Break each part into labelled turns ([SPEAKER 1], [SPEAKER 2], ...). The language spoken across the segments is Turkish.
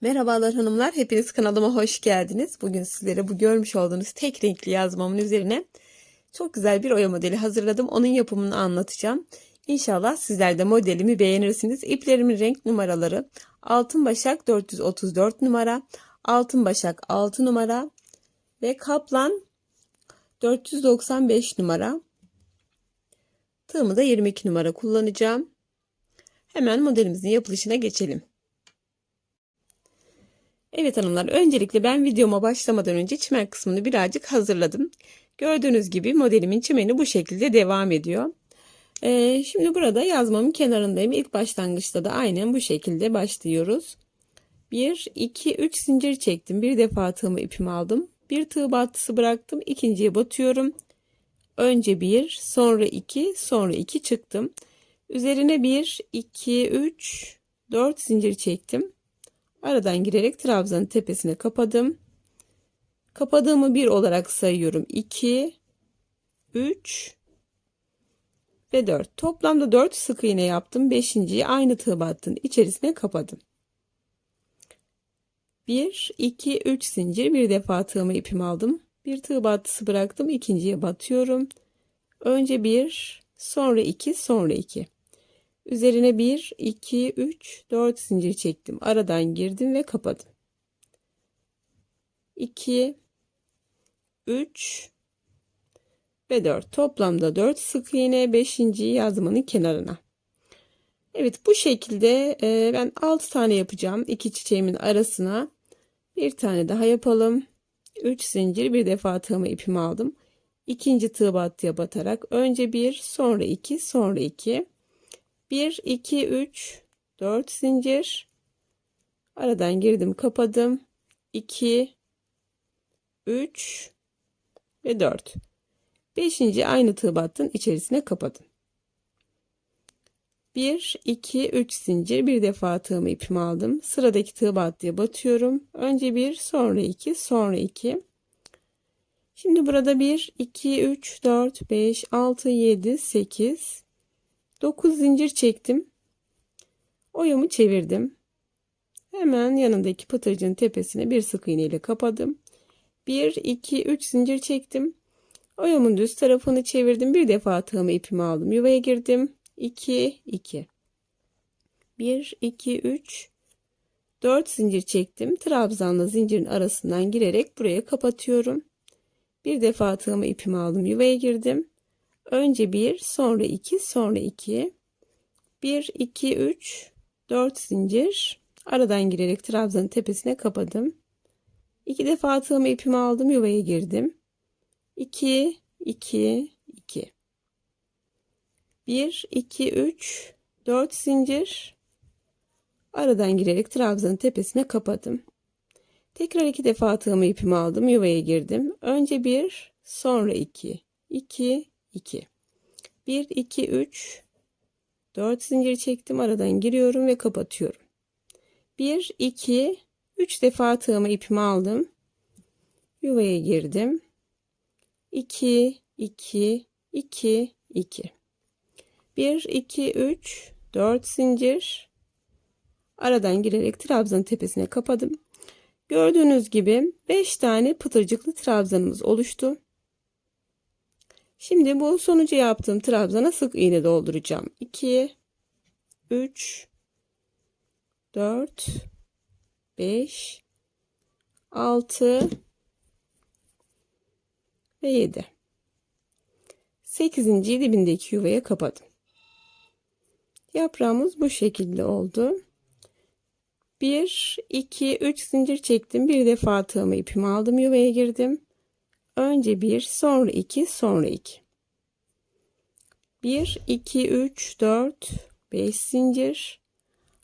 [SPEAKER 1] Merhabalar hanımlar, hepiniz kanalıma hoş geldiniz. Bugün sizlere bu görmüş olduğunuz tek renkli yazmamın üzerine çok güzel bir oya modeli hazırladım. Onun yapımını anlatacağım. İnşallah sizler de modelimi beğenirsiniz. İplerimin renk numaraları Altın Başak 434 numara, Altın Başak 6 numara ve Kaplan 495 numara. Tığımı da 22 numara kullanacağım. Hemen modelimizin yapılışına geçelim. Evet hanımlar öncelikle ben videoma başlamadan önce çimen kısmını birazcık hazırladım. Gördüğünüz gibi modelimin çimeni bu şekilde devam ediyor. Ee, şimdi burada yazmamın kenarındayım. İlk başlangıçta da aynen bu şekilde başlıyoruz. 1, 2, 3 zincir çektim. Bir defa tığımı ipimi aldım. Bir tığ battısı bıraktım. İkinciye batıyorum. Önce 1, sonra 2, sonra 2 çıktım. Üzerine 1, 2, 3, 4 zincir çektim. Aradan girerek trabzanın tepesine kapadım. Kapadığımı bir olarak sayıyorum. 2, 3 ve 4. Toplamda 4 sık iğne yaptım. 5.yi aynı tığ battının içerisine kapadım. 1, 2, 3 zincir bir defa tığımı ipimi aldım. Bir tığ battısı bıraktım. ikinciye batıyorum. Önce 1, sonra 2, sonra 2. Üzerine 1, 2, 3, 4 zincir çektim. Aradan girdim ve kapadım. 2, 3 ve 4. Toplamda 4 sık iğne 5. yazmanın kenarına. Evet bu şekilde e, ben 6 tane yapacağım. iki çiçeğimin arasına bir tane daha yapalım. 3 zincir bir defa tığımı ipimi aldım. İkinci tığ battıya batarak önce 1 sonra 2 sonra 2 1 2 3 4 zincir. Aradan girdim kapadım. 2 3 ve 4 5. aynı tığ battın içerisine kapadım 1 2 3 zincir. Bir defa tığımı ipimi aldım. Sıradaki tığ battıya batıyorum. Önce 1 sonra 2 sonra 2 Şimdi burada 1 2 3 4 5 6 7 8 9 zincir çektim. Oyumu çevirdim. Hemen yanındaki pıtırcın tepesine bir sık iğne ile kapadım. 1 2 3 zincir çektim. Oyumun düz tarafını çevirdim. Bir defa tığımı ipimi aldım. Yuvaya girdim. 2 2 1 2 3 4 zincir çektim. Trabzanla zincirin arasından girerek buraya kapatıyorum. Bir defa tığımı ipimi aldım. Yuvaya girdim. Önce 1, sonra 2, sonra 2. 1, 2, 3, 4 zincir. Aradan girerek trabzanın tepesine kapadım. 2 defa tığımı ipimi aldım. Yuvaya girdim. 2, 2, 2. 1, 2, 3, 4 zincir. Aradan girerek trabzanın tepesine kapadım. Tekrar iki defa tığımı ipimi aldım. Yuvaya girdim. Önce 1, sonra 2, 2, 2 1 2 3 4 zincir çektim aradan giriyorum ve kapatıyorum. 1 2 3 defa tığımı ipimi aldım. Yuvaya girdim. 2 2 2 2 1 2 3 4 zincir. Aradan girerek trabzanın tepesine kapadım. Gördüğünüz gibi 5 tane pıtırcıklı trabzanımız oluştu Şimdi bu sonucu yaptığım trabzana sık iğne dolduracağım. 2 3 4 5 6 ve 7 8. dibindeki yuvaya kapadım. Yaprağımız bu şekilde oldu. 1 2 3 zincir çektim. Bir defa tığımı ipimi aldım yuvaya girdim. Önce 1, sonra 2, sonra 2. 1, 2, 3, 4, 5 zincir.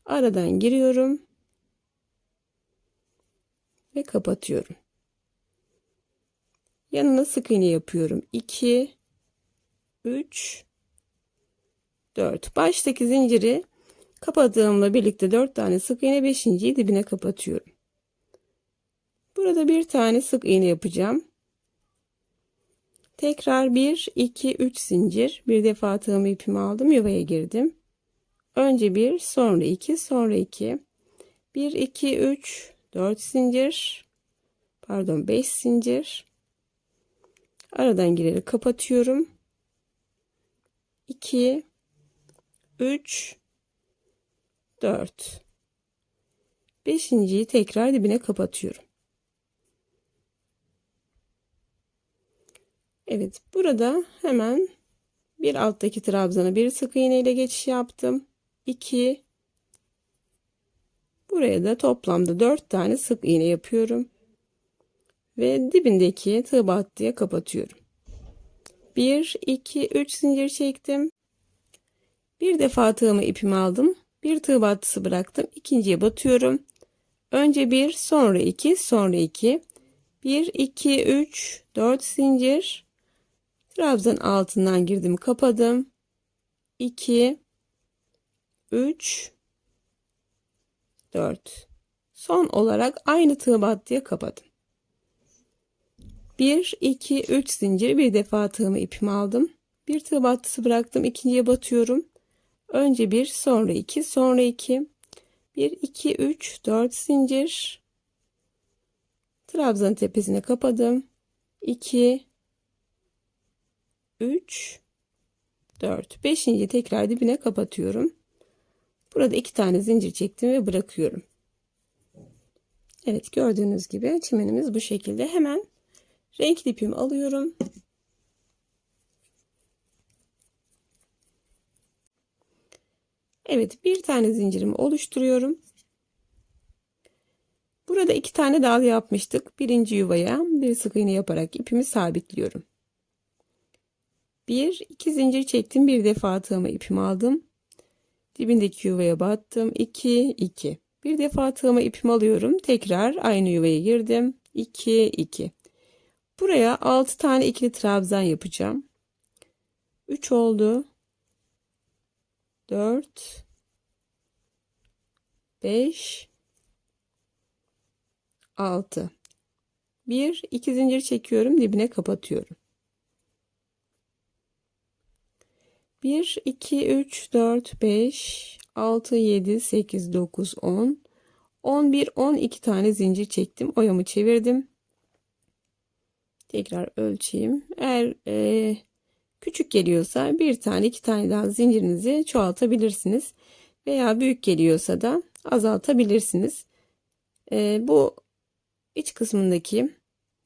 [SPEAKER 1] Aradan giriyorum. Ve kapatıyorum. Yanına sık iğne yapıyorum. 2, 3, 4. Baştaki zinciri kapadığımla birlikte 4 tane sık iğne 5.yi dibine kapatıyorum. Burada bir tane sık iğne yapacağım. Tekrar 1, 2, 3 zincir. Bir defa tığımı ipimi aldım. Yuvaya girdim. Önce 1, sonra 2, sonra 2. 1 2 3 4 zincir pardon 5 zincir aradan girerek kapatıyorum 2 3 4 beşinciyi tekrar dibine kapatıyorum Evet burada hemen bir alttaki trabzana bir sık iğne ile geçiş yaptım. 2 buraya da toplamda 4 tane sık iğne yapıyorum ve dibindeki tığ battıya kapatıyorum. 1 2 3 zincir çektim. Bir defa tığımı ipimi aldım. Bir tığ battısı bıraktım. İkinciye batıyorum. Önce bir sonra iki sonra iki. 1 2 3 4 zincir trabzan altından girdim kapadım. 2 3 4 son olarak aynı tığ battıya kapadım. 1 2 3 zincir bir defa tığımı ipimi aldım. Bir tığ battısı bıraktım ikinciye batıyorum. Önce bir sonra iki sonra iki. 1 2 3 4 zincir. Trabzan tepesine kapadım. 2 3 4 5. tekrar dibine kapatıyorum burada iki tane zincir çektim ve bırakıyorum Evet gördüğünüz gibi çimenimiz bu şekilde hemen renkli ipimi alıyorum Evet bir tane zincirimi oluşturuyorum. Burada iki tane dal yapmıştık. Birinci yuvaya bir sık iğne yaparak ipimi sabitliyorum. Bir iki zincir çektim. Bir defa tığımı ipimi aldım. Dibindeki yuvaya battım. 2 2. Bir defa tığımı ipimi alıyorum. Tekrar aynı yuvaya girdim. 2 2. Buraya 6 tane ikili trabzan yapacağım. 3 oldu. 4 5 6 1 2 zincir çekiyorum dibine kapatıyorum 1 2 3 4 5 6 7 8 9 10 11 12 tane zincir çektim oyamı çevirdim tekrar ölçeyim eğer e, Küçük geliyorsa bir tane iki tane daha zincirinizi çoğaltabilirsiniz. Veya büyük geliyorsa da azaltabilirsiniz. Ee, bu iç kısmındaki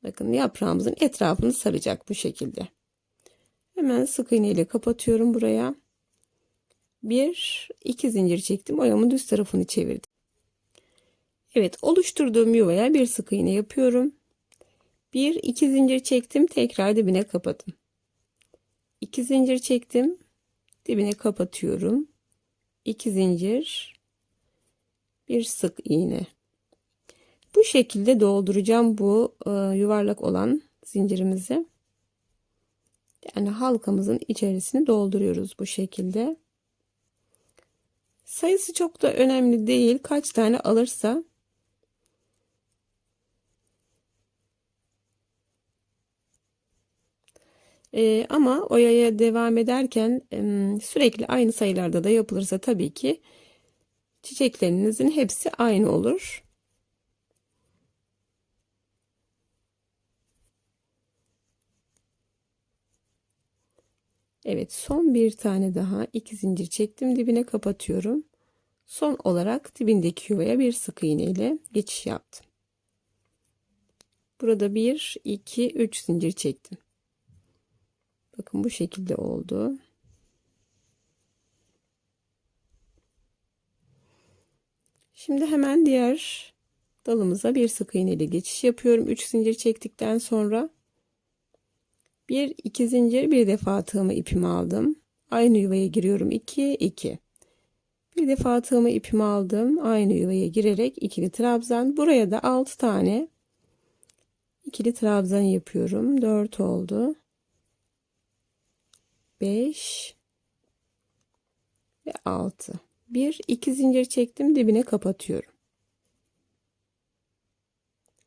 [SPEAKER 1] bakın yaprağımızın etrafını saracak bu şekilde. Hemen sık iğne ile kapatıyorum buraya. Bir iki zincir çektim. Oyamın düz tarafını çevirdim. Evet oluşturduğum yuvaya bir sık iğne yapıyorum. Bir iki zincir çektim. Tekrar dibine kapadım. 2 zincir çektim. Dibine kapatıyorum. 2 zincir. Bir sık iğne. Bu şekilde dolduracağım bu e, yuvarlak olan zincirimizi. Yani halkamızın içerisini dolduruyoruz bu şekilde. Sayısı çok da önemli değil. Kaç tane alırsa E, ama oyaya devam ederken sürekli aynı sayılarda da yapılırsa tabii ki çiçeklerinizin hepsi aynı olur. Evet son bir tane daha iki zincir çektim dibine kapatıyorum. Son olarak dibindeki yuvaya bir sık iğne ile geçiş yaptım. Burada bir, iki, üç zincir çektim. Bakın bu şekilde oldu. Şimdi hemen diğer dalımıza bir sık iğne ile geçiş yapıyorum. 3 zincir çektikten sonra bir iki zincir bir defa tığımı ipimi aldım. Aynı yuvaya giriyorum. 2 2. Bir defa tığımı ipimi aldım. Aynı yuvaya girerek ikili trabzan. Buraya da 6 tane ikili trabzan yapıyorum. 4 oldu. 5 ve 6. Bir iki zincir çektim dibine kapatıyorum.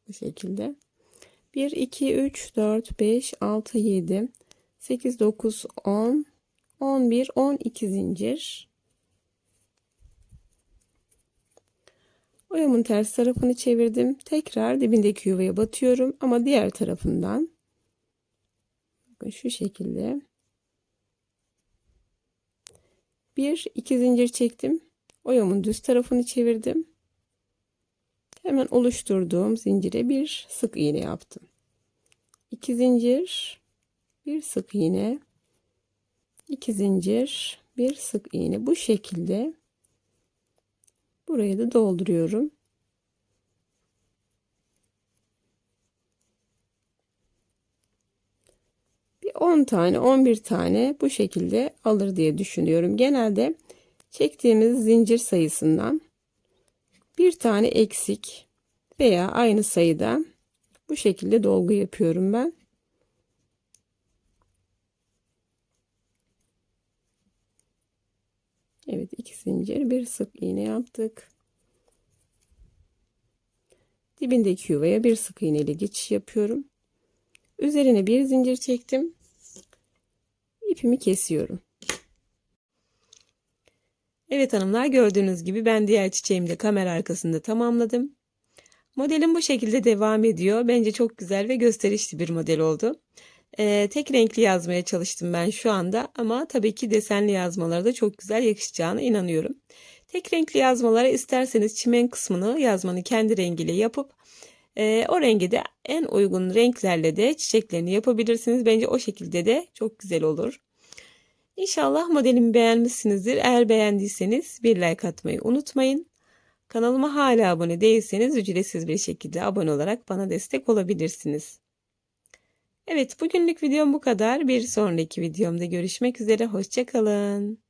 [SPEAKER 1] Bu şekilde. 1 2 3 4 5 6 7 8 9 10 11 12 zincir Oyamın ters tarafını çevirdim. Tekrar dibindeki yuvaya batıyorum ama diğer tarafından. Bakın şu şekilde. Bir iki zincir çektim. Oyamın düz tarafını çevirdim. Hemen oluşturduğum zincire bir sık iğne yaptım. 2 zincir, bir sık iğne, 2 zincir, bir sık iğne. Bu şekilde burayı da dolduruyorum. Bir 10 tane, 11 tane bu şekilde alır diye düşünüyorum. Genelde çektiğimiz zincir sayısından bir tane eksik veya aynı sayıda bu şekilde dolgu yapıyorum ben. Evet iki zincir bir sık iğne yaptık. Dibindeki yuvaya bir sık iğne ile geçiş yapıyorum. Üzerine bir zincir çektim. İpimi kesiyorum. Evet hanımlar gördüğünüz gibi ben diğer çiçeğimi de kamera arkasında tamamladım. Modelim bu şekilde devam ediyor. Bence çok güzel ve gösterişli bir model oldu. Ee, tek renkli yazmaya çalıştım ben şu anda ama tabii ki desenli yazmalara da çok güzel yakışacağına inanıyorum. Tek renkli yazmalara isterseniz çimen kısmını yazmanı kendi rengiyle yapıp e, o rengi de en uygun renklerle de çiçeklerini yapabilirsiniz. Bence o şekilde de çok güzel olur. İnşallah modelimi beğenmişsinizdir. Eğer beğendiyseniz bir like atmayı unutmayın. Kanalıma hala abone değilseniz ücretsiz bir şekilde abone olarak bana destek olabilirsiniz. Evet bugünlük videom bu kadar. Bir sonraki videomda görüşmek üzere. Hoşçakalın.